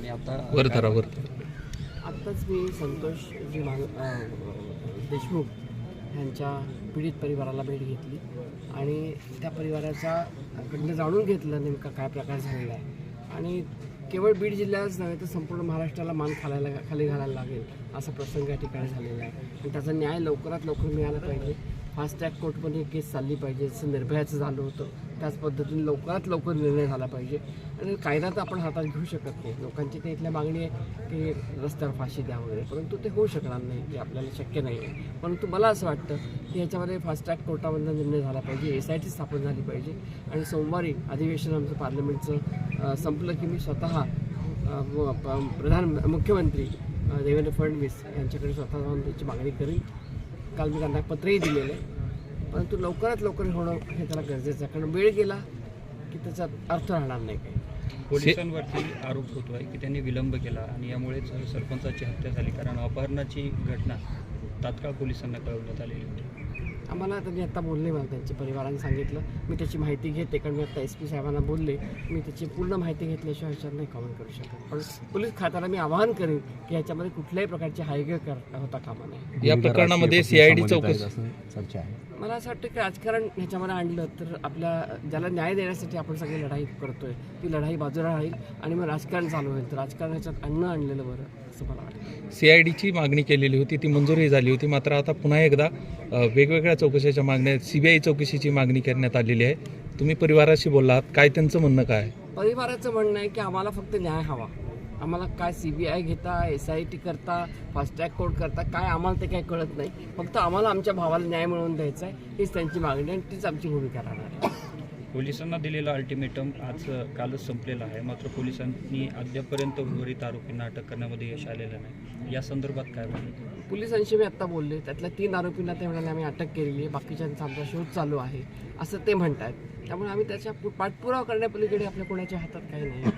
आणि आता वर धरा वर आत्ताच मी संतोषजी मान अं, देशमुख यांच्या पीडित परिवाराला भेट घेतली. आणि त्या परिवाराच्या कडनं जाणून घेतलं नेमका काय प्रकार झालेला आहे. आणि केवळ बीड जिल्ह्याच नव्हे तर संपूर्ण महाराष्ट्राला मान खालायला खाली घालायला लागेल असा प्रसंग या ठिकाणी झालेला आहे. आणि त्याचा न्याय लवकरात लवकर मिळाला पाहिजे. फास्ट ट्रॅक कोर्टमध्ये केस चालली पाहिजे जसं निर्भयाचं झालं होतं. त्याच पद्धतीने लवकरात लवकर निर्णय झाला पाहिजे. आणि कायदा तर आपण हातात घेऊ शकत नाही. लोकांची ते इथल्या मागणी आहे की रस्त्यावर फाशी द्या वगैरे. परंतु ते होऊ शकणार नाही जे आपल्याला शक्य नाही आहे. परंतु मला असं वाटतं की याच्यामध्ये फास्ट ट्रॅक कोर्टामधला निर्णय झाला पाहिजे एस आय टी स्थापन झाली पाहिजे. आणि सोमवारी अधिवेशन आमचं पार्लमेंटचं संपलं की मी स्वतः प- प्रधान मुख्यमंत्री देवेंद्र फडणवीस यांच्याकडे स्वतः जाऊन त्याची मागणी करीन. काल मी त्यांना पत्रही दिलेलं आहे. परंतु लवकरात लवकर होणं हे त्याला गरजेचं आहे. कारण वेळ गेला की त्याचा अर्थ राहणार नाही काही. पोलिसांवरती आरोप होतोय की त्यांनी विलंब केला आणि यामुळेच सरपंचाची हत्या झाली. कारण अपहरणाची घटना तात्काळ पोलिसांना कळवण्यात आलेली होती. आम्हाला त्यांनी आत्ता बोलले मला त्यांच्या परिवाराने सांगितलं. मी त्याची माहिती घेते कारण मी आता एस पी साहेबांना बोलले. मी त्याची पूर्ण माहिती घेतल्याशिवाय ह्याच्यावर नाही कमेंट करू शकत. पण पोलीस खात्याला मी आवाहन करेन की ह्याच्यामध्ये कुठल्याही प्रकारची हायगे कर होता कामा नये. या प्रकरणामध्ये सीआयडी चौकशी चर्चा आहे. मला असं वाटतं की राजकारण ह्याच्यामध्ये आणलं तर आपल्या ज्याला न्याय देण्यासाठी आपण सगळी लढाई करतोय ती लढाई बाजूला राहील आणि मग राजकारण चालू होईल. तर राजकारण ह्याच्यात आणणं आणलेलं बरं असं मला वाटतं. सीआयडीची मागणी केलेली होती ती मंजुरी झाली होती. मात्र आता पुन्हा एकदा वेगवेगळ्या चौकशीच्या मागण्या सीबीआय चौकशीची मागणी करण्यात आलेली आहे. तुम्ही परिवाराशी बोललात. काय त्यांचं म्हणणं काय? परिवाराचं म्हणणं आहे की आम्हाला फक्त न्याय हवा. आम्हाला काय सी बी आय घेता एस आय टी करता फास्ट ट्रॅक कोर्ट करता काय आम्हाला ते काही कळत नाही. फक्त आम्हाला आमच्या भावाला न्याय मिळवून द्यायचा आहे हीच त्यांची मागणी आणि तीच आमची भूमिका राहणार आहे. पोलिसांना दिलेला अल्टिमेटम आज कालच संपलेला आहे. मात्र पोलिसांनी अद्यापर्यंत उर्वरित आरोपींना अटक करण्यामध्ये यश आलेलं नाही. या संदर्भात काय म्हणतो पोलिसांशी मी आत्ता बोलले त्यातल्या तीन आरोपींना ते म्हणाले आम्ही अटक केलेली आहे. बाकीच्यांचा आमचा शोध चालू आहे. असं ते म्हणतात त्यामुळे आम्ही त्याच्या पाठपुरावा करण्यापलीकडे आपल्या कोणाच्या हातात काही नाही.